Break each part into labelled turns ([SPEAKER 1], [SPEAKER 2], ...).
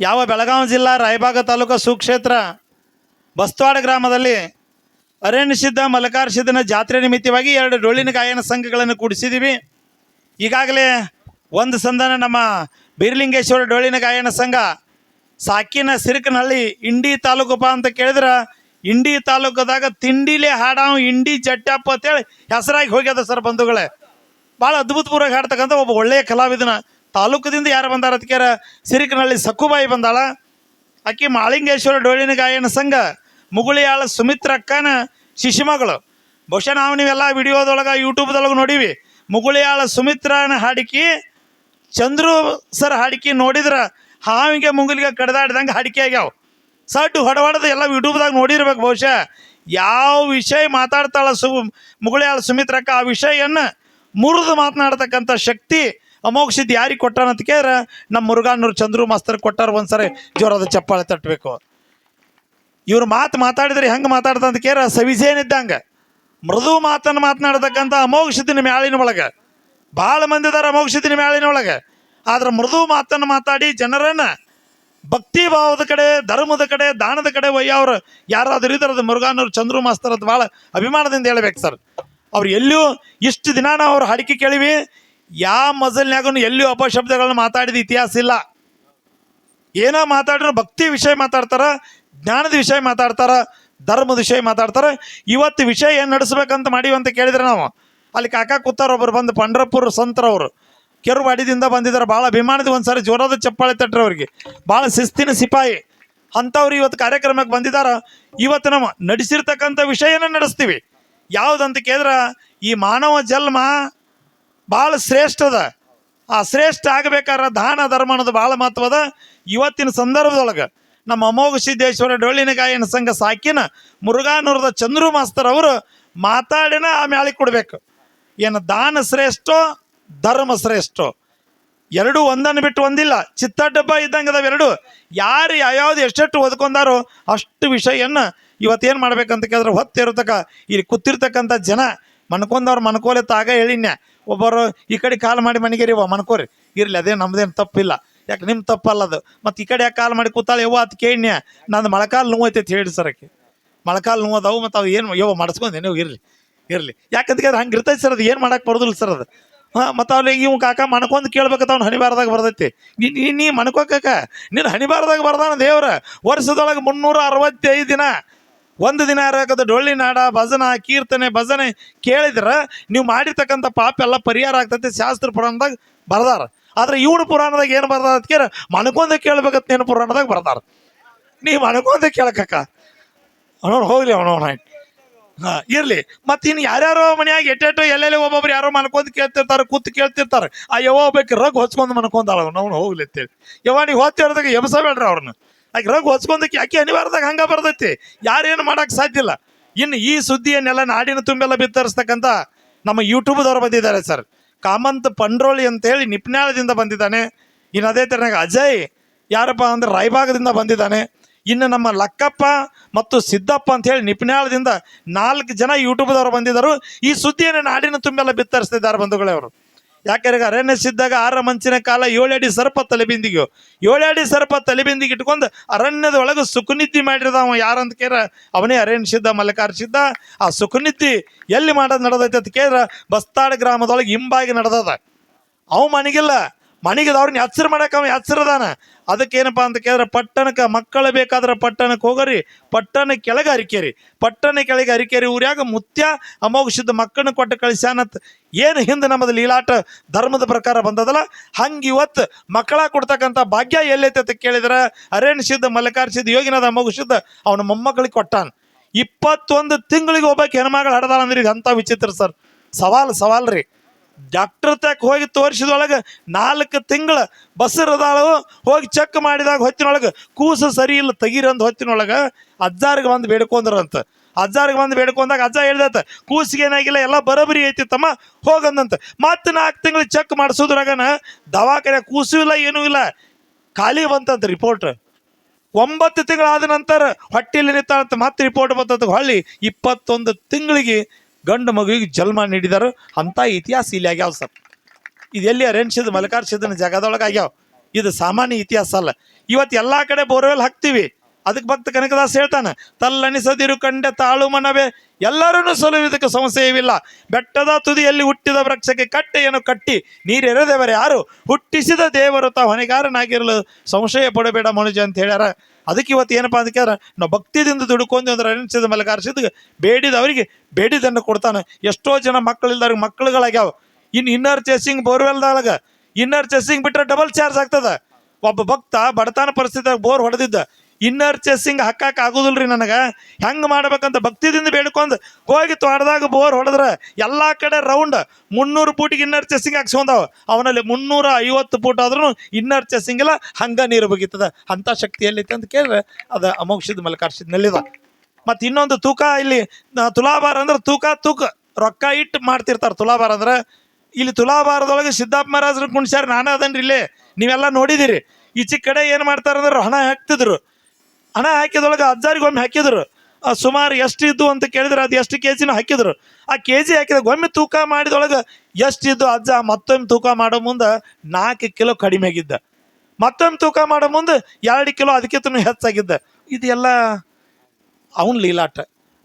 [SPEAKER 1] ಯಾವ ಬೆಳಗಾವಿ ಜಿಲ್ಲಾ ರಾಯಬಾಗ ತಾಲೂಕು ಸುಕ್ಷೇತ್ರ ಬಸ್ತವಾಡ ಗ್ರಾಮದಲ್ಲಿ ಅರಣ್ಯ ಸಿದ್ಧ, ಮಲಕಾರ ಜಾತ್ರೆ ನಿಮಿತ್ತವಾಗಿ ಎರಡು ಡೊಳ್ಳಿನ ಗಾಯನ ಸಂಘಗಳನ್ನು ಕೂಡಿಸಿದ್ದೀವಿ ಈಗಾಗಲೇ ಒಂದು ಸಂಧಾನ ನಮ್ಮ ಬೀರ್ಲಿಂಗೇಶ್ವರ ಡೊಳ್ಳಿನ ಗಾಯನ ಸಂಘ ಸಾಕಿನ ಸಿರಕನಹಳ್ಳಿ ಇಂಡಿ ತಾಲೂಕಪ್ಪ ಅಂತ ಕೇಳಿದ್ರೆ, ಇಂಡಿ ತಾಲೂಕದಾಗ ತಿಂಡಿಲೆ ಹಾಡಾವ್ ಇಂಡಿ ಜಟ್ಟಪ್ಪ ಅಂತೇಳಿ ಹೆಸರಾಗಿ ಹೋಗ್ಯದ ಸರ್ ಬಂಧುಗಳೇ. ಭಾಳ ಅದ್ಭುತಪೂರ್ವಕ ಹಾಡ್ತಕ್ಕಂಥ ಒಬ್ಬ ಒಳ್ಳೆಯ ಕಲಾವಿದನ. ತಾಲೂಕದಿಂದ ಯಾರು ಬಂದಾರ ಅದಕ್ಕೆ ಸಿರಿಕನಹಳ್ಳಿ ಸಕ್ಕುಬಾಯಿ ಬಂದಾಳ. ಆಕೆ ಮಾಳಿಂಗೇಶ್ವರ ಡೋಳಿನ ಗಾಯನ ಸಂಘ, ಮುಗುಳಿಯಾಳ ಸುಮಿತ್ರಕ್ಕನ ಶಿಶುಮಗಳು. ಬಹುಶಃ ನಾವು ನೀವೆಲ್ಲ ವಿಡಿಯೋದೊಳಗೆ, ಯೂಟ್ಯೂಬ್ದೊಳಗೆ ನೋಡೀವಿ. ಮುಗುಳಿಯಾಳ ಸುಮಿತ್ರನ ಹಾಡಿಕೆ, ಚಂದ್ರು ಸರ್ ಹಾಡಿಕೆ ನೋಡಿದ್ರೆ ಹಾವಿಗೆ ಮುಗುಲಿಗೆ ಕಡ್ದಾಡ್ದಂಗೆ ಹಾಡಿಕೆ ಆಗ್ಯಾವ. ಸಡ್ಡು ಹೊಡವಾಡದು ಎಲ್ಲ ಯೂಟ್ಯೂಬ್ದಾಗ ನೋಡಿರ್ಬೇಕು ಬಹುಶಃ. ಯಾವ ವಿಷಯ ಮಾತಾಡ್ತಾಳ ಸು ಮುಗುಳಿಯಾಳ ಸುಮಿತ್ರಕ್ಕ ಆ ವಿಷಯವನ್ನು ಮುರಿದು ಮಾತನಾಡ್ತಕ್ಕಂಥ ಶಕ್ತಿ ಅಮೋಘ ಸಿದ್ಧಿ ಯಾರಿಗೆ ಕೊಟ್ಟಾನ ಅಂತ ಕೇಳಿದ್ರೆ ನಮ್ಮ ಮುರುಘಾನೂರು ಚಂದ್ರು ಮಾಸ್ತರ್ ಕೊಟ್ಟಾರ ಒಂದ್ಸರಿ ಜೋರಾದ ಚಪ್ಪಾಳೆ ತಟ್ಟಬೇಕು ಇವ್ರು ಮಾತು ಮಾತಾಡಿದ್ರೆ ಹೆಂಗೆ ಮಾತಾಡ್ದ ಅಂತ ಕೇರ ಸವಿಜೇನಿದ್ದಂಗೆ. ಮೃದು ಮಾತನ್ನು ಮಾತನಾಡ್ತಕ್ಕಂಥ ಅಮೋಘಿದ್ದಿನ ಮ್ಯಾಳಿನ ಒಳಗೆ. ಭಾಳ ಮಂದಿ ಇದಾರೆ ಅಮೋಘ ಮ್ಯಾಳಿನ ಒಳಗೆ. ಆದ್ರೆ ಮೃದು ಮಾತನ್ನು ಮಾತಾಡಿ ಜನರನ್ನು ಭಕ್ತಿ ಭಾವದ ಕಡೆ, ಧರ್ಮದ ಕಡೆ, ದಾನದ ಕಡೆ ಒಯ್ಯವ್ರು ಯಾರಾದ್ರೂ ಇದ್ರೆ ಅದು ಚಂದ್ರು ಮಾಸ್ತರ್ ಅದು ಭಾಳ ಅಭಿಮಾನದಿಂದ ಹೇಳ್ಬೇಕು ಸರ್. ಅವ್ರು ಎಲ್ಲಿಯೂ ಇಷ್ಟು ದಿನ ನಾವು ಅವ್ರ ಹಾಡಿಕೆ ಕೇಳಿವಿ. ಯಾವ ಮಜಲ್ನಾಗೂ ಎಲ್ಲಿಯೂ ಅಪಶಬ್ದಗಳನ್ನ ಮಾತಾಡಿದ ಇತಿಹಾಸ ಇಲ್ಲ. ಏನೋ ಮಾತಾಡಿದ್ರು ಭಕ್ತಿ ವಿಷಯ ಮಾತಾಡ್ತಾರ, ಜ್ಞಾನದ ವಿಷಯ ಮಾತಾಡ್ತಾರ, ಧರ್ಮದ ವಿಷಯ ಮಾತಾಡ್ತಾರೆ. ಇವತ್ತು ವಿಷಯ ಏನು ನಡೆಸ್ಬೇಕಂತ ಅಂತ ಕೇಳಿದ್ರೆ ನಾವು, ಅಲ್ಲಿ ಕಾಕ ಕೂತಾರ ಒಬ್ಬರು ಬಂದು ಪಂಡ್ರಪುರ ಸಂತರವರು. ಕೆರುವಾಡಿದಿಂದ ಬಂದಿದ್ದಾರೆ ಭಾಳ ಅಭಿಮಾನದ ಒಂದು ಸಾರಿ ಜೋರಾದ ಚಪ್ಪಾಳೆ ತಟ್ರಿ ಅವ್ರಿಗೆ. ಭಾಳ ಶಿಸ್ತಿನ ಸಿಪಾಯಿ. ಅಂಥವ್ರು ಇವತ್ತು ಕಾರ್ಯಕ್ರಮಕ್ಕೆ ಬಂದಿದಾರ. ಇವತ್ತು ನಾವು ನಡೆಸಿರ್ತಕ್ಕಂಥ ವಿಷಯನ ನಡೆಸ್ತೀವಿ? ಯಾವುದಂತ ಕೇಳಿದ್ರೆ, ಈ ಮಾನವ ಜನ್ಮ ಭಾಳ ಅದ. ಆ ಶ್ರೇಷ್ಠ ಆಗಬೇಕಾದ್ರೆ ದಾನ ಧರ್ಮ ಅನ್ನೋದು ಭಾಳ ಮಹತ್ವದ ಇವತ್ತಿನ ಸಂದರ್ಭದೊಳಗೆ ನಮ್ಮ ಅಮೋಘ ಸಿದ್ದೇಶ್ವರ ಡೊಳ್ಳಿನ ಗಾಯನ ಸಂಘ ಸಾಕಿನ ಮುರುಘಾನೂರದ ಚಂದ್ರು ಮಾಸ್ತರ್ ಅವರು ಮಾತಾಡಿನ ಆ ಮ್ಯಾಳಿ ಕೊಡಬೇಕು. ಏನು ದಾನ ಶ್ರೇಷ್ಠೋ, ಧರ್ಮ ಶ್ರೇಷ್ಠೋ? ಎರಡು ಒಂದನ್ನು ಬಿಟ್ಟು ಒಂದಿಲ್ಲ. ಚಿತ್ತ ಡಬ್ಬ ಇದ್ದಂಗೆ ಅದಾವೆ ಎರಡು. ಯಾರು ಯಾವ್ಯಾವ್ದು ಎಷ್ಟೆಷ್ಟು ಓದ್ಕೊಂಡಾರೋ ಅಷ್ಟು ವಿಷಯನ್ನ ಇವತ್ತೇನು ಮಾಡ್ಬೇಕಂತ ಕೇಳಿದ್ರೆ ಹೊತ್ತಿರತಕ್ಕ ಇಲ್ಲಿ ಕೂತಿರ್ತಕ್ಕಂಥ ಜನ ಮನ್ಕೊಂಡವ್ರು ಮನ್ಕೋಲೆ ತಾಗ ಹೇಳಿನ್ಯ. ಒಬ್ಬರು ಈ ಕಡೆ ಕಾಲ್ ಮಾಡಿ ಮನೆಗೇರಿ ಮನ್ಕೋರಿ. ಇರ್ಲಿ ಅದೇ ನಮ್ದೇನು ತಪ್ಪಿಲ್ಲ. ಯಾಕೆ ನಿಮ್ಮ ತಪ್ಪಲ್ಲ ಅದು. ಮತ್ತು ಈ ಕಡೆ ಯಾಕೆ ಕಾಲ್ ಮಾಡಿ ಕೂತಾಳೆ? ಯವ್ವ, ಅದು ಕೇಣ್ಯ ನಂದು ಮೊಳಕಾಲು ನೋವು ಐತೆ ಹೇಳಿ ಸರ್ ಆಕೆ ಮೊಳಕಾಲು ನೋವು ಅದಾವು, ಮತ್ತು ಅವು ಏನು ಯವ್ವ ಮಾಡಿಸ್ಕೊಂಡೆ ನೀವು ಇರಲಿ ಇರಲಿ. ಯಾಕಂತ ಕೇಳಿದ್ರೆ ಹಂಗೆ ಇರ್ತೈತೆ ಸರ್, ಅದು ಏನು ಮಾಡೋಕೆ ಬರೋದಿಲ್ಲ ಸರ್ ಅದು. ಹಾಂ, ಮತ್ತು ಅವ್ರಿಗೆ ಇವ್ ಕಾಕ ಮಣ್ಕೊಂದು ಕೇಳ್ಬೇಕಂತ ಅವ್ನು ಹಣಿಬಾರ್ದಾಗ ಬರ್ತೈತಿ. ನೀ ನೀ ನೀ ನೀನು ಹಣಿಬಾರ್ದಾಗ ಬರ್ದಾನ ದೇವ್ರ. ವರ್ಷದೊಳಗೆ ಮುನ್ನೂರ ಅರವತ್ತೈದು ದಿನ ಒಂದು ದಿನ ಇರಕದ ಡೊಳ್ಳಿನಾಡ ಭಜನ, ಕೀರ್ತನೆ, ಭಜನೆ ಕೇಳಿದ್ರೆ ನೀವು ಮಾಡಿರ್ತಕ್ಕಂಥ ಪಾಪ ಎಲ್ಲ ಪರಿಹಾರ ಆಗ್ತೈತಿ ಶಾಸ್ತ್ರ ಪುರಾಣದಾಗ ಬರ್ದಾರ. ಆದ್ರೆ ಇವನು ಪುರಾಣದಾಗ ಏನು ಬರ್ದಾರ ಅದಕ್ಕೆ ಮನ್ಕೊಂದ ಕೇಳ್ಬೇಕತ್ ನೀನು ಪುರಾಣದಾಗ ಬರ್ದಾರ. ನೀವು ಮನ್ಕೊಂದ ಕೇಳಕಕ್ಕ. ಅವನವ್ನು ಹೋಗ್ಲಿ, ಅವನವ್ನ ಹಾಂ, ಇರ್ಲಿ. ಮತ್ತೆ ಇನ್ನು ಯಾರ್ಯಾರೋ ಮನೆಯಾಗ ಎಟ್ಟೆಟ್ಟು ಎಲ್ಲೆಲ್ಲಿ ಒಬ್ಬೊಬ್ರು ಯಾರೋ ಮನ್ಕೊಂಡ್ ಕೇಳ್ತಿರ್ತಾರೆ, ಕೂತ್ ಕೇಳ್ತಿರ್ತಾರೆ. ಆ ಯಾವ ಬೇಕು ರಗ್ ಹೊಚ್ಕೊಂಡು ಮನ್ಕೊಂಡಾಳ ಅವ್ನು. ಹೋಗ್ಲಿ ಅಂತೇಳಿ. ಯವ್ವ, ನೀವು ಹೋಗ್ತಿರೋದಾಗ ಎಬ್ಸಬೇಡ್ರಿ ಅವ್ರನ್ನ. ಆಕೆ ರಗ್ ಹೊಚ್ಕೊಂದಕ್ಕೆ ಯಾಕೆ ಅನಿವಾರ್ಯದಾಗ ಹಂಗ ಬರ್ತೈತಿ? ಯಾರೇನು ಮಾಡಕ್ ಸಾಧ್ಯ ಇಲ್ಲ. ಇನ್ನು ಈ ಸುದ್ದಿಯನ್ನೆಲ್ಲ ನಾಡಿನ ತುಂಬೆಲ್ಲ ಬಿತ್ತರಿಸ್ತಕ್ಕಂಥ ನಮ್ಮ ಯೂಟ್ಯೂಬ್ದವ್ರು ಬಂದಿದ್ದಾರೆ ಸರ್. ಕಾಮಂತ್ ಪಂಡ್ರೋಳಿ ಅಂತೇಳಿ ನಿಪ್ನಾಳದಿಂದ ಬಂದಿದ್ದಾನೆ. ಇನ್ನು ಅದೇ ಥರನಾಗ ಅಜಯ್ ಯಾರಪ್ಪ ಅಂದ್ರೆ ರಾಯಭಾಗದಿಂದ ಬಂದಿದ್ದಾನೆ. ಇನ್ನು ನಮ್ಮ ಲಕ್ಕಪ್ಪ ಮತ್ತು ಸಿದ್ದಪ್ಪ ಅಂತ ಹೇಳಿ ನಿಪ್ನಾಳದಿಂದ ನಾಲ್ಕು ಜನ ಯೂಟ್ಯೂಬ್ದವರು ಬಂದಿದ್ದರು. ಈ ಸುದ್ದಿಯನ್ನು ನಾಡಿನ ತುಂಬೆಲ್ಲ ಬಿತ್ತರಿಸ್ತಿದ್ದಾರೆ ಬಂಧುಗಳೇ ಅವರು. ಯಾಕಂದ್ರೆ ಅರಣ್ಯ ಸಿದ್ದಾಗ ಆರ ಮಂಚಿನ ಕಾಲ ಏಳಡಿ ಸರ್ಪ ತಲೆಬಿಂದಿಗೆ ಏಳಡಿ ಸರ್ಪ ತಲೆಬಿಂದಿಗೆ ಇಟ್ಕೊಂಡು ಅರಣ್ಯದ ಒಳಗೆ ಸುಖನಿದ್ದಿ ಮಾಡಿರದ ಅವ ಯಾರಂತ ಕೇಳ ಅವನೇ ಅರಣ್ಯ ಸಿದ್ಧ ಮಲ್ಲಕಾರ ಸಿದ್ಧ. ಆ ಸುಖನಿದ್ದಿ ಎಲ್ಲಿ ಮಾಡೋದು ನಡೆದೈತೆ ಅಂತ ಕೇಳಿದ್ರೆ ಬಸ್ತಾಡ ಗ್ರಾಮದೊಳಗೆ ಹಿಂಬಾಗಿ ನಡೆದದ. ಅವ ಮನೆಗಿಲ್ಲ. ಮನೆಗಿದವ್ರನ್ನ ಎಚ್ಚರ ಮಾಡಕ್ಕೆ ಅವ ಅದಕ್ಕೆ ಅದಕ್ಕೇನಪ್ಪ ಅಂತ ಕೇಳಿದ್ರೆ, ಪಟ್ಟಣಕ್ಕೆ ಮಕ್ಕಳು ಬೇಕಾದ್ರೆ ಪಟ್ಟಣಕ್ಕೆ ಹೋಗರಿ ಪಟ್ಟಣ ಕೆಳಗೆ ಅರಿಕೇರಿ. ಪಟ್ಟಣ ಕೆಳಗೆ ಅರಿಕೇರಿ, ಊರ್ಯಾಗ ಮುತ್ಯ ಅಮೋಘ ಶುದ್ಧ ಮಕ್ಕಳನ್ನ ಕೊಟ್ಟು ಕಳಿಸ್ಯಾನತ್ ಏನು ಹಿಂದೆ ನಮ್ಮದು ಲೀಲಾಟ ಧರ್ಮದ ಪ್ರಕಾರ ಬಂದದಲ್ಲ, ಹಂಗೆ ಇವತ್ತು ಮಕ್ಕಳ ಕೊಡ್ತಕ್ಕಂಥ ಭಾಗ್ಯ ಎಲ್ಲೈತೆ ಅಂತ ಕೇಳಿದ್ರೆ ಅರೇಣಿಸಿದ್ದ ಸಿದ್ಧ ಯೋಗಿನದ ಸಿದ್ಧ ಯೋಗಿನಾಥ ಅಮೋಘ ಶುದ್ಧ ಅವನ ಮೊಮ್ಮಕ್ಕಳಿಗೆ ಕೊಟ್ಟಾನ. ಇಪ್ಪತ್ತೊಂದು ತಿಂಗಳಿಗೆ ಒಬ್ಬಕ್ಕೆ ಹೆಣ್ಮಗಳು ಹಡದಾನಂದ್ರೆ ಅಂದ್ರೆ ಇದು ಅಂಥ ವಿಚಿತ್ರ ಸರ್. ಸವಾಲು ಸವಾಲು ರೀ ಡಾಕ್ಟರ್ ತಕ್ಕ ಹೋಗಿ ತೋರಿಸಿದೊಳಗೆ ನಾಲ್ಕು ತಿಂಗಳು ಬಸರದಾಳು ಹೋಗಿ ಚೆಕ್ ಮಾಡಿದಾಗ ಹೊತ್ತಿನೊಳಗೆ ಕೂಸು ಸರಿ ಇಲ್ಲ ತೆಗೀರಂದು ಹೊತ್ತಿನೊಳಗೆ ಅಜ್ಜಾರಿಗೆ ಬಂದು ಬೇಡ್ಕೊಂಡ್ರಂತ ಅಜ್ಜಾರಿಗೆ ಬಂದು ಬೇಡ್ಕೊಂಡಾಗ ಅಜ್ಜ ಹೇಳ್ದತ್ತ, ಕೂಸಿಗೆ ಏನಾಗಿಲ್ಲ, ಎಲ್ಲ ಬರೋಬರಿ ಐತಿ ತಮ್ಮ, ಹೋಗಂದಂತ. ಮತ್ತೆ ನಾಲ್ಕು ತಿಂಗಳು ಚೆಕ್ ಮಾಡಿಸೋದ್ರಾಗನ ದವಾಖಾನೆ ಕೂಸು ಇಲ್ಲ, ಏನೂ ಇಲ್ಲ, ಖಾಲಿ ಬಂತಂತ ರಿಪೋರ್ಟ್ ಒಂಬತ್ತು ತಿಂಗಳಾದ ನಂತರ ಹೊಟ್ಟೆಯಲ್ಲಿ ನಿಂತ ಮತ್ತೆ ರಿಪೋರ್ಟ್ ಬಂತಂತ ಹೊಳ್ಳಿ ಇಪ್ಪತ್ತೊಂದು ತಿಂಗಳಿಗೆ ಗಂಡು ಮಗುವಿಗೆ ಜನ್ಮ ನೀಡಿದರು. ಅಂಥ ಇತಿಹಾಸ ಇಲ್ಲಿ ಆಗ್ಯಾವ ಸರ್. ಇದು ಎಲ್ಲಿ ಅರೆನ್ಸಿದ ಮಲಕಾರ್ ಸಿದ್ದನ ಜಗದೊಳಗೆ ಆಗ್ಯಾವ. ಇದು ಸಾಮಾನ್ಯ ಇತಿಹಾಸ ಅಲ್ಲ. ಇವತ್ತು ಎಲ್ಲಾ ಕಡೆ ಬೋರ್ವೆಲ್ ಹಾಕ್ತಿವಿ. ಅದಕ್ಕೆ ಭಕ್ತ ಕನಕದಾಸ್ ಹೇಳ್ತಾನೆ, ತಲ್ಲಣಿಸದಿರು ಕಂಡೆ ತಾಳು ಮನವೇ. ಎಲ್ಲರೂ ಸಲುವುದಕ್ಕೆ ಸಂಶಯವಿಲ್ಲ ಬೆಟ್ಟದ ತುದಿಯಲ್ಲಿ ಹುಟ್ಟಿದ ವೃಕ್ಷಕ್ಕೆ ಕಟ್ಟೆಯನ್ನು ಕಟ್ಟಿ ನೀರೆರೆದವರು ಯಾರು? ಹುಟ್ಟಿಸಿದ ದೇವರು ತ ಹೊಣೆಗಾರನಾಗಿರಲು ಸಂಶಯ ಪಡಬೇಡ ಮನುಜ ಅಂತ ಹೇಳ್ಯಾರ. ಅದಕ್ಕೆ ಇವತ್ತು ಏನಪ್ಪಾ ಅದಕ್ಕೆ ನಾವು ಭಕ್ತಿದಿಂದ ದುಡ್ಕೊಂಡು ಅಂದ್ರೆ ಅನಿಸಿದ ಮೇಲೆ ಬೇಡಿದ ಅವರಿಗೆ ಬೇಡಿದನ್ನು ಕೊಡ್ತಾನೆ. ಎಷ್ಟೋ ಜನ ಮಕ್ಕಳಿಲ್ದವ್ರಿಗೆ ಮಕ್ಕಳುಗಳಾಗ್ಯಾವ. ಇನ್ನು ಇನ್ನರ್ ಚೇಸಿಂಗ್ ಬೋರ್ವೆಲ್ದಾಗ ಇನ್ನರ್ ಚೇಸಿಂಗ್ ಬಿಟ್ಟರೆ ಡಬಲ್ ಚಾರ್ಜ್ ಆಗ್ತದ. ಒಬ್ಬ ಭಕ್ತ ಬಡತನ ಪರಿಸ್ಥಿತಿಯಾಗ ಬೋರ್ ಹೊಡೆದಿದ್ದ. ಇನ್ನರ್ ಚೆಸ್ಸಿಂಗ್ ಹಾಕಕ್ ರೀ ನನಗೆ. ಹೆಂಗ್ ಮಾಡ್ಬೇಕಂತ ಭಕ್ತಿದಿಂದ ಬೇಡ್ಕೊಂಡ್ ಹೋಗಿ ತೋಟದಾಗ ಬೋರ್ ಹೊಡೆದ್ರೆ ಎಲ್ಲಾ ಕಡೆ ರೌಂಡ್ ಮುನ್ನೂರು ಫೂಟಿಗೆ ಇನ್ನರ್ ಚೆಸ್ಸಿಂಗ್ ಹಾಕ್ಸ್ಕೊಂಡವ. ಅವನಲ್ಲಿ ಮುನ್ನೂರ ಐವತ್ತು ಫೂಟ್ ಆದ್ರೂ ಇನ್ನರ್ ಚೆಸ್ಸಿಂಗ್ ಇಲ್ಲ, ಹಂಗ ನೀರು ಬಗೀತದ. ಅಂತ ಶಕ್ತಿ ಎಲ್ಲೈತೆ ಅಂತ ಕೇಳಿದ್ರೆ ಅದು ಅಮೋಕ್ಷದ ಮಲ್ಕಾರ್ಷಿದ್ನಲ್ಲಿದ ಮತ್ತು ಇನ್ನೊಂದು ತೂಕ ಇಲ್ಲಿ ತುಲಾಭಾರ ಅಂದ್ರೆ ತೂಕ ತೂಕ ರೊಕ್ಕ ಇಟ್ಟು ಮಾಡ್ತಿರ್ತಾರೆ ತುಲಾಭಾರ ಅಂದ್ರೆ. ಇಲ್ಲಿ ತುಲಾಭಾರದೊಳಗೆ ಸಿದ್ದಾಪ್ ಮಹಾರಾಜರು ಕುಣ್ಸ್ಯಾರ, ನಾನು ಅದನ್ರಿ ಇಲ್ಲೇ. ನೀವೆಲ್ಲ ನೋಡಿದಿರಿ. ಈಚೆ ಕಡೆ ಏನು ಮಾಡ್ತಾರೆ ಅಂದ್ರೆ ಹಣ ಹಾಕ್ತಿದ್ರು. ಹಣ ಹಾಕಿದೊಳಗೆ ಅಜ್ಜಾರಿಗೆ ಒಮ್ಮೆ ಹಾಕಿದ್ರು ಸುಮಾರು ಎಷ್ಟು ಇದ್ದು ಅಂತ ಕೇಳಿದ್ರೆ ಅದು ಎಷ್ಟು ಕೆ ಜಿನೂ ಹಾಕಿದ್ರು. ಆ ಕೆ ಜಿ ಹಾಕಿದಾಗ ಒಮ್ಮೆ ತೂಕ ಮಾಡಿದೊಳಗೆ ಎಷ್ಟಿದ್ದು ಅಜ್ಜ ಮತ್ತೊಮ್ಮೆ ತೂಕ ಮಾಡೋ ಮುಂದೆ ನಾಲ್ಕು ಕಿಲೋ ಕಡಿಮೆ ಆಗಿದ್ದ. ಮತ್ತೊಮ್ಮೆ ತೂಕ ಮಾಡೋ ಮುಂದೆ ಎರಡು ಕಿಲೋ ಅದಕ್ಕಿಂತ ಹೆಚ್ಚಾಗಿದ್ದ. ಇದೆಲ್ಲ ಅವನ ಲೀಲಾಟ.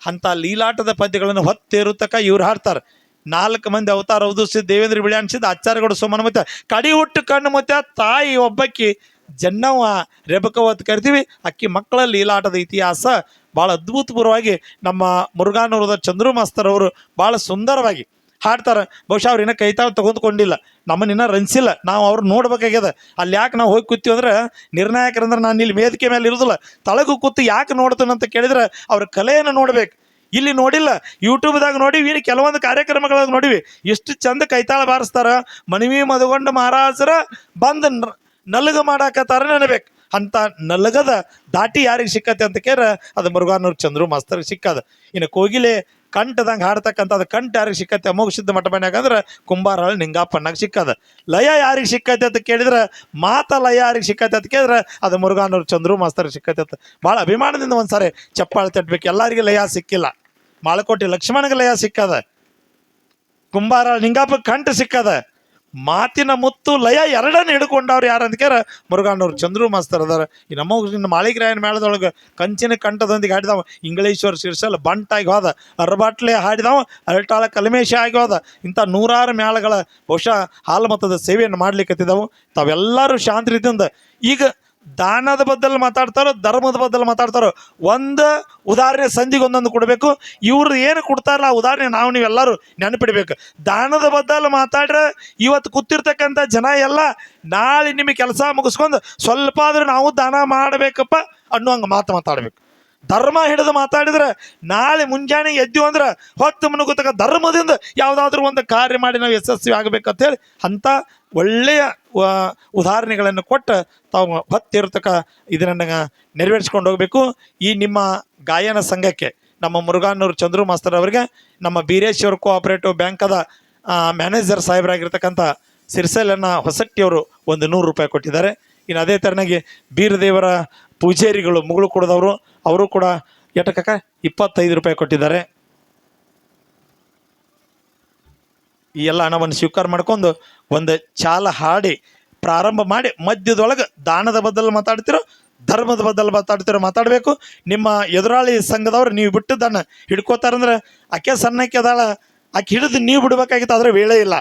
[SPEAKER 1] ಅಂತ ಲೀಲಾಟದ ಪದ್ಯಗಳನ್ನು ಹೊತ್ತೇರುತ್ತಕ ಇವ್ರು ಹಾಡ್ತಾರೆ. ನಾಲ್ಕು ಮಂದಿ ಅವತಾರ ಉದಿಸಿದ ದೇವೇಂದ್ರ ಬಿಳಿ ಅನ್ಸಿದ್ದ ಆಚಾರ್ಯಗಳು ಸುಮ್ಮನೆ ಮತ್ತೆ ಕಡಿ ಹುಟ್ಟು ಕಣ್ಣು ಮತ್ತೆ ತಾಯಿ ಒಬ್ಬಕ್ಕಿ ಜನ್ನವ್ವ ಅಂತ ಕರಿತೀವಿ. ಅಕ್ಕಿ ಮಕ್ಕಳ ಲೀಲಾಟದ ಇತಿಹಾಸ ಭಾಳ ಅದ್ಭುತಪೂರ್ವವಾಗಿ ನಮ್ಮ ಮುರುಘಾನೂರದ ಚಂದ್ರು ಮಾಸ್ತರವರು ಭಾಳ ಸುಂದರವಾಗಿ ಹಾಡ್ತಾರೆ. ಬಹುಶಃ ಅವ್ರು ಇನ್ನೂ ಕೈತಾಳು ತಗೊಂಡ್ಕೊಂಡಿಲ್ಲ. ನಮ್ಮನ್ನ ಇನ್ನೂ ರನ್ಸಿಲ್ಲ ನಾವು ಅವ್ರು ನೋಡ್ಬೇಕಾಗ್ಯದ. ಅಲ್ಲಿ ಯಾಕೆ ನಾವು ಹೋಗಿ ಕೂತೀವಿ ಅಂದ್ರೆ ನಿರ್ಣಾಯಕರಂದ್ರೆ ನಾನು ಇಲ್ಲಿ ವೇದಿಕೆ ಮೇಲೆ ಇರೋದಿಲ್ಲ. ತಳಗು ಕೂತು ಯಾಕೆ ನೋಡ್ತಾನೆ ಅಂತ ಕೇಳಿದ್ರೆ ಅವ್ರ ಕಲೆಯನ್ನು ನೋಡ್ಬೇಕು. ಇಲ್ಲಿ ನೋಡಿಲ್ಲ. ಯೂಟ್ಯೂಬ್ದಾಗ ನೋಡಿವಿ ಇಲ್ಲಿ ಕೆಲವೊಂದು ಕಾರ್ಯಕ್ರಮಗಳಾಗ ನೋಡಿವಿ. ಎಷ್ಟು ಚಂದ ಕೈತಾಳ ಬಾರಿಸ್ತಾರ. ಮನವಿ ಮದುಗೊಂಡ ಮಹಾರಾಜರ ಬಂದು ನಲಗ ಮಾಡಾಕತ್ತಾರ ನೆನಬೇಕು. ಅಂತ ನಲಗದ ದಾಟಿ ಯಾರಿಗೆ ಸಿಕ್ಕತ್ತೆ ಅಂತ ಕೇರ ಅದು ಮುರುಘಾನೂರು ಚಂದ್ರು ಮಾಸ್ತರ್ಗೆ ಸಿಕ್ಕದ. ಇನ್ನು ಕೋಗಿಲೆ ಕಂಠದಂಗೆ ಹಾಡ್ತಕ್ಕಂಥ ಅದು ಕಂಠ ಯಾರಿಗೆ ಸಿಕ್ಕತ್ತೆ? ಅಮೋಘ ಸಿದ್ಧ ಮಠ ಮನ್ಯಾಗ ಅಂದ್ರೆ ಕುಂಬಾರಳ ನಿಂಗಾಪಣ್ಣಾಗ ಸಿಕ್ಕದ. ಲಯ ಯಾರಿಗೆ ಸಿಕ್ಕತ್ತೆ ಅಂತ ಕೇಳಿದ್ರೆ ಮಾತ ಲಯ ಯಾರಿಗೆ ಸಿಕ್ಕತ್ತೆ ಅಂತ ಕೇಳಿದ್ರೆ ಅದು ಮುರುಘಾನೂರು ಚಂದ್ರು ಮಾಸ್ತರಿಗೆ ಸಿಕ್ಕತ್ತೆ ಅಂತ. ಭಾಳ ಅಭಿಮಾನದಿಂದ ಒಂದ್ಸಾರಿ ಚಪ್ಪಾಳೆ ತಟ್ಟಬೇಕು ಎಲ್ಲರಿಗೆ ಲಯ ಸಿಕ್ಕಿಲ್ಲ. ಮಾಳಕೋಟಿ ಲಕ್ಷ್ಮಣಗೆ ಲಯ ಸಿಕ್ಕದ. ಕುಂಬಾರ ನಿಂಗಾಪ ಕಂಠ ಸಿಕ್ಕದ. ಮಾತಿನ ಮುತ್ತು ಲಯ ಎರಡನ್ನ ಹಿಡ್ಕೊಂಡವ್ರು ಯಾರು ಕೇರ ಮುರುಘಾನವ್ರು ಚಂದ್ರು ಮಾಸ್ತರ್ ಅದಾರ. ಈ ನಮ್ಮ ಮಾಳಿಗ್ರಾಯನ ಮೇಳದೊಳಗೆ ಕಂಚಿನ ಕಂಠದೊಂದಿಗೆ ಹಾಡಿದವ, ಇಂಗ್ಲೀಶ್ವರ ಶಿರ್ಸಲ್ ಬಂಟಾಗಿ ಹೋದ, ಅರ್ಬಾಟ್ಲೆ ಹಾಡಿದವ ಅರಟಾಳ ಕಲ್ಮೇಶ ಆಗಿ ಹೋದ, ಇಂಥ ನೂರಾರು ಮೇಳಗಳ ಬಹುಶಃ ಹಾಲುಮತದ ಸೇವೆಯನ್ನು ಮಾಡ್ಲಿಕ್ಕತ್ತಿದ್ದವು ತಾವೆಲ್ಲರೂ ಶಾಂತ ರೀತಿಯಿಂದ ಈಗ ದಾನದ ಬದ್ದಲ್ಲಿ ಮಾತಾಡ್ತಾರೋ, ಧರ್ಮದ ಬದ್ದಲ್ಲಿ ಮಾತಾಡ್ತಾರೋ, ಒಂದು ಉದಾಹರಣೆ ಸಂಧಿಗೆ ಒಂದೊಂದು ಕೊಡಬೇಕು. ಇವ್ರು ಏನು ಕೊಡ್ತಾರಲ್ಲ ಆ ಉದಾಹರಣೆ ನಾವು ನೀವೆಲ್ಲರೂ ನೆನಪಿಡ್ಬೇಕು. ದಾನದ ಬದ್ದಲ್ಲಿ ಮಾತಾಡ್ರೆ ಇವತ್ತು ಕೂತಿರ್ತಕ್ಕಂಥ ಜನ ಎಲ್ಲ ನಾಳೆ ನಿಮಗೆ ಕೆಲಸ ಮುಗಿಸ್ಕೊಂಡು ಸ್ವಲ್ಪ ಆದರೂ ನಾವು ದಾನ ಮಾಡಬೇಕಪ್ಪ ಅನ್ನೋ ಹಂಗೆ ಮಾತು ಮಾತಾಡ್ಬೇಕು. ಧರ್ಮ ಹಿಡಿದು ಮಾತಾಡಿದ್ರೆ ನಾಳೆ ಮುಂಜಾನೆ ಎದ್ದು ಅಂದ್ರೆ ಹೊತ್ತು ಮುನುಗುತ್ತಕ ಧರ್ಮದಿಂದ ಯಾವುದಾದ್ರೂ ಒಂದು ಕಾರ್ಯ ಮಾಡಿ ನಾವು ಯಶಸ್ವಿ ಆಗಬೇಕಂತ ಹೇಳಿ ಅಂಥ ಒಳ್ಳೆಯ ಉದಾಹರಣೆಗಳನ್ನು ಕೊಟ್ಟು ತಾವು ಹೊತ್ತಿರ್ತಕ್ಕ ಇದನ್ನು ನೆರವೇರಿಸ್ಕೊಂಡು ಹೋಗಬೇಕು. ಈ ನಿಮ್ಮ ಗಾಯನ ಸಂಘಕ್ಕೆ ನಮ್ಮ ಮುರುಘಾನೂರು ಚಂದ್ರು ಮಾಸ್ತರ್ ಅವರಿಗೆ, ನಮ್ಮ ಬೀರೇಶ್ವರ ಕೋಆಪರೇಟಿವ್ ಬ್ಯಾಂಕದ ಮ್ಯಾನೇಜರ್ ಸಾಹೇಬರಾಗಿರ್ತಕ್ಕಂಥ ಸಿರ್ಸೆಲನ್ನು ಹೊಸಟ್ಟಿಯವರು ಒಂದು ನೂರು ರೂಪಾಯಿ ಕೊಟ್ಟಿದ್ದಾರೆ. ಇನ್ನು ಅದೇ ಥರನಾಗಿ ಬೀರದೇವರ ಪೂಜಾರಿಗಳು ಮುಗುಳು ಕೊಡದವರು, ಅವರು ಕೂಡ ಎಟಕಕ್ಕ ಇಪ್ಪತ್ತೈದು ರೂಪಾಯಿ ಕೊಟ್ಟಿದ್ದಾರೆ. ಈ ಎಲ್ಲ ಹಣವನ್ನು ಸ್ವೀಕಾರ ಮಾಡ್ಕೊಂಡು ಒಂದು ಚಾಲ ಹಾಡಿ ಪ್ರಾರಂಭ ಮಾಡಿ ಮಧ್ಯದೊಳಗೆ ದಾನದ ಬದಲು ಮಾತಾಡ್ತಿರೋ, ಧರ್ಮದ ಬದಲು ಮಾತಾಡ್ತಿರೋ ಮಾತಾಡಬೇಕು. ನಿಮ್ಮ ಎದುರಾಳಿ ಸಂಘದವ್ರು ನೀವು ಬಿಟ್ಟು ದಾನ ಹಿಡ್ಕೋತಾರಂದ್ರೆ ಆಕೆ ಸಣ್ಣಕ್ಕೆ ಅದಾಳ ಆಕೆ ಹಿಡಿದು ನೀವು ಬಿಡ್ಬೇಕಾಗಿತ್ತು, ಆದರೆ ವೇಳೆ ಇಲ್ಲ.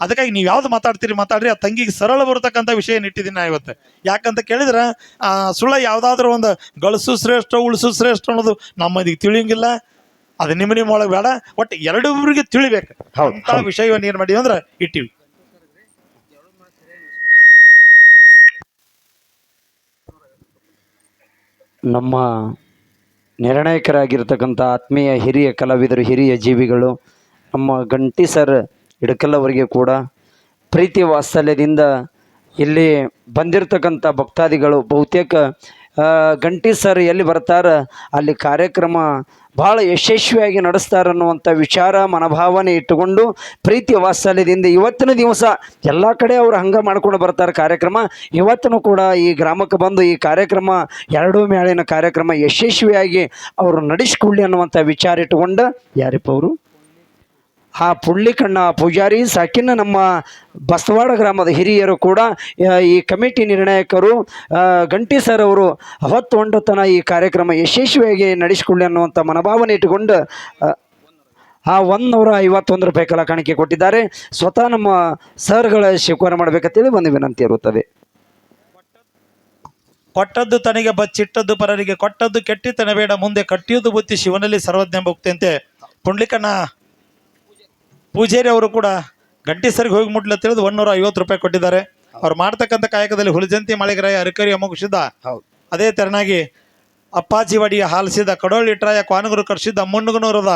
[SPEAKER 1] ಅದಕ್ಕಾಗಿ ನೀವು ಯಾವ್ದು ಮಾತಾಡ್ತೀರಿ ಮಾತಾಡ್ರಿ. ಆ ತಂಗಿಗೆ ಸರಳ ಬರತಕ್ಕಂಥ ವಿಷಯ ಇಟ್ಟಿದ್ದೀನಿ ನಾ ಇವತ್ತು. ಯಾಕಂತ ಕೇಳಿದ್ರೆ ಆ, ಸುಳ್ಳ ಯಾವುದಾದ್ರೂ ಒಂದು ಗಳಿಸು ಶ್ರೇಷ್ಠ ಉಳಿಸು ಶ್ರೇಷ್ಠ ಅನ್ನೋದು ನಮ್ಮ ಇದಕ್ಕೆ ತಿಳಿಯಂಗಿಲ್ಲ. ಅದು ನಿಮ್ಮ ನಿಮ್ಮ ಒಳಗೆ ಬೇಡ. ಒಟ್ಟು ಎರಡೂರಿಗೆ ತಿಳಿಬೇಕು.
[SPEAKER 2] ಹೌದು,
[SPEAKER 1] ಅಂತ ವಿಷಯವನ್ನು ಏನು ಮಾಡಿ ಅಂದ್ರೆ ಇಟ್ಟಿವಿ.
[SPEAKER 2] ನಮ್ಮ ನಿರ್ಣಾಯಕರಾಗಿರ್ತಕ್ಕಂಥ ಆತ್ಮೀಯ ಹಿರಿಯ ಕಲಾವಿದರು ಹಿರಿಯ ಜೀವಿಗಳು ನಮ್ಮ ಗಂಟಿ ಸರ್ ಇಡಕಲ್ ಅವರಿಗೆ ಕೂಡ ಪ್ರೀತಿ ವಾತ್ಸಲ್ಯದಿಂದ ಇಲ್ಲಿ ಬಂದಿರತಕ್ಕಂಥ ಭಕ್ತಾದಿಗಳು, ಬಹುತೇಕ ಗಂಟಿ ಸರ್ ಎಲ್ಲಿ ಬರ್ತಾರೆ, ಅಲ್ಲಿ ಕಾರ್ಯಕ್ರಮ ಭಾಳ ಯಶಸ್ವಿಯಾಗಿ ನಡೆಸ್ತಾರೆ ಅನ್ನುವಂಥ ವಿಚಾರ, ಮನೋಭಾವನೆ ಇಟ್ಟುಕೊಂಡು ಪ್ರೀತಿ ವಾತ್ಸಲ್ಯದಿಂದ ಇವತ್ತಿನ ದಿವಸ ಎಲ್ಲ ಕಡೆ ಅವರು ಹಂಗೆ ಮಾಡ್ಕೊಂಡು ಬರ್ತಾರೆ ಕಾರ್ಯಕ್ರಮ. ಇವತ್ತೂ ಕೂಡ ಈ ಗ್ರಾಮಕ್ಕೆ ಬಂದು ಈ ಕಾರ್ಯಕ್ರಮ, ಎರಡೂ ಮೇಳಿನ ಕಾರ್ಯಕ್ರಮ ಯಶಸ್ವಿಯಾಗಿ ಅವರು ನಡೆಸ್ಕೊಳ್ಳಿ ಅನ್ನುವಂಥ ವಿಚಾರ ಇಟ್ಟುಕೊಂಡು ಯಾರಿಪ್ಪ ಅವರು? ಆ ಪುಳ್ಳಿಕಣ್ಣ ಪೂಜಾರಿ ಸಾಕಿನ ನಮ್ಮ ಬಸವಾಡ ಗ್ರಾಮದ ಹಿರಿಯರು ಕೂಡ ಈ ಕಮಿಟಿ ನಿರ್ಣಾಯಕರು ಗಂಟಿ ಸರ್ ಅವರು ಅವತ್ತು ಒಂಡತನ ಈ ಕಾರ್ಯಕ್ರಮ ಯಶಸ್ವಿಯಾಗಿ ನಡೆಸಿಕೊಳ್ಳಿ ಅನ್ನುವಂಥ ಮನೋಭಾವನೆ ಇಟ್ಟುಕೊಂಡು ಆ, ಒಂದು ನೂರ ಐವತ್ತೊಂದು ರೂಪಾಯಿ ಕಲಾ ಕಾಣಿಕೆ ಕೊಟ್ಟಿದ್ದಾರೆ. ಸ್ವತಃ ನಮ್ಮ ಸರ್ಗಳ ಸ್ವೀಕಾರ ಮಾಡಬೇಕಂತೇಳಿ ಒಂದು ವಿನಂತಿ ಇರುತ್ತದೆ.
[SPEAKER 1] ಕೊಟ್ಟದ್ದು ತನಗೆ ಬಚ್ಚಿಟ್ಟದ್ದು ಪರರಿಗೆ ಕೊಟ್ಟದ್ದು ಕೆಟ್ಟಿತನ ಬೇಡ ಮುಂದೆ ಕಟ್ಟಿಯುವುದು ಬುತ್ತಿ ಶಿವನಲ್ಲಿ ಸರ್ವಜ್ಞ ಭಕ್ತಿಯಂತೆ ಪುಂಡ್ಲಿಕಣ್ಣ ಪೂಜಾರಿ ಅವರು ಕೂಡ ಗಂಟಿ ಸರಿಗೆ ಹೋಗಿ ಮುಟ್ಲ ತಿಳಿದು ಒಂದೂರ ಐವತ್ತು ರೂಪಾಯಿ ಕೊಟ್ಟಿದ್ದಾರೆ. ಅವ್ರು ಮಾಡ್ತಕ್ಕಂಥ ಕಾಯಕದಲ್ಲಿ ಹುಲಜಂತಿ ಮಳೆಗರಾಯ ಅರಕರಿ ಅಮೋಘಿಸಿದ
[SPEAKER 2] ಹೌದು.
[SPEAKER 1] ಅದೇ ತೆರನಾಗಿ ಅಪ್ಪಾಜಿವಾಡಿಯ ಹಾಲಿಸಿದ ಕಡೋಳಿ ಇಟ್ರಾಯ ಕ್ವಾನಗುರು ಕರ್ಸಿದ್ದ ಮುಣ್ಣುಗುನೂರದ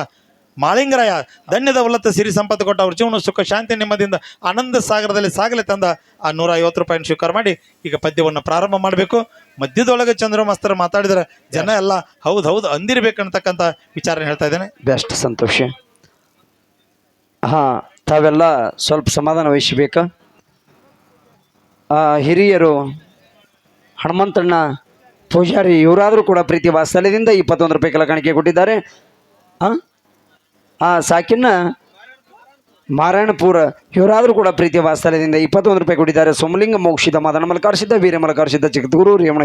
[SPEAKER 1] ಮಾಳಿಂಗರಾಯ ಧನ್ಯದ ಉಲ್ಲತ್ತ ಸಿರಿ ಸಂಪತ್ತು ಕೊಟ್ಟ ಅವ್ರ ಜೀವನ ಸುಖ ಶಾಂತಿ ನೆಮ್ಮದಿಂದ ಆನಂದ ಸಾಗರದಲ್ಲಿ ಸಾಗಲಿ ತಂದ ಆ ನೂರ ಐವತ್ತು ರೂಪಾಯಿನ ಸ್ವೀಕಾರ ಮಾಡಿ ಈಗ ಪದ್ಯವನ್ನು ಪ್ರಾರಂಭ ಮಾಡಬೇಕು. ಮಧ್ಯದೊಳಗೆ ಚಂದ್ರ ಮಾಸ್ತರ್ ಮಾತಾಡಿದ್ರೆ ಜನ ಎಲ್ಲ ಹೌದು ಹೌದು ಅಂದಿರ್ಬೇಕನ್ನತಕ್ಕಂಥ ವಿಚಾರ ಹೇಳ್ತಾ ಇದ್ದೇನೆ.
[SPEAKER 2] ಬೆಸ್ಟ್ ಸಂತೋಷ. ಹಾಂ, ತಾವೆಲ್ಲ ಸ್ವಲ್ಪ ಸಮಾಧಾನ ವಹಿಸಬೇಕು. ಹಿರಿಯರು, ಹನುಮಂತಣ್ಣ ಪೂಜಾರಿ, ಇವರಾದರೂ ಕೂಡ ಪ್ರೀತಿ ವಾತ್ಸಲ್ಯದಿಂದ ಇಪ್ಪತ್ತೊಂದು ರೂಪಾಯಿ ಕೆಲ ಕಾಣಿಕೆ ಕೊಟ್ಟಿದ್ದಾರೆ. ಹಾಂ ಆ ಸಾಕಿನ ಮಾರಾಯಣಪುರ, ಇವರಾದರೂ ಕೂಡ ಪ್ರೀತಿ ವಾತ್ಸಲ್ಯದಿಂದ ಇಪ್ಪತ್ತೊಂದು ರೂಪಾಯಿ ಕೊಟ್ಟಿದ್ದಾರೆ. ಸೋಮಲಿಂಗ ಮೋಕ್ಷಿತ, ಮದನ ಮಲಕಾರ್ಸಿದ್ದ ವೀರ ಮಲಕಾರ್ಸಿದ್ದ ಚಿಕ್ಕದೂರು, ರೇವಣ